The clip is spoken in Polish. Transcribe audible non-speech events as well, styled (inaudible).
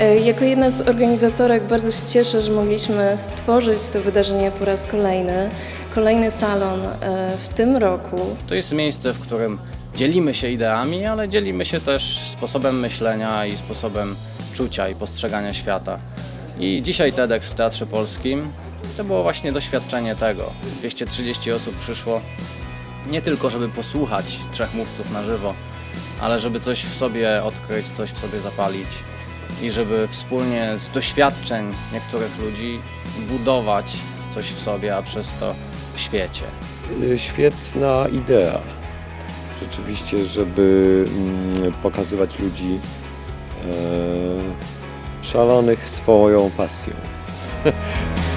Jako jedna z organizatorek bardzo się cieszę, że mogliśmy stworzyć to wydarzenie po raz kolejny. Kolejny salon e, w tym roku. To jest miejsce, w którym dzielimy się ideami, ale dzielimy się też sposobem myślenia i sposobem czucia i postrzegania świata. I dzisiaj TEDx w Teatrze Polskim to było właśnie doświadczenie tego. 230 osób przyszło nie tylko, żeby posłuchać trzech mówców na żywo, ale żeby coś w sobie odkryć, coś w sobie zapalić i żeby wspólnie z doświadczeń niektórych ludzi budować coś w sobie, a przez to w świecie. Świetna idea. Rzeczywiście, żeby mm, pokazywać ludzi e, szalonych swoją pasją. (laughs)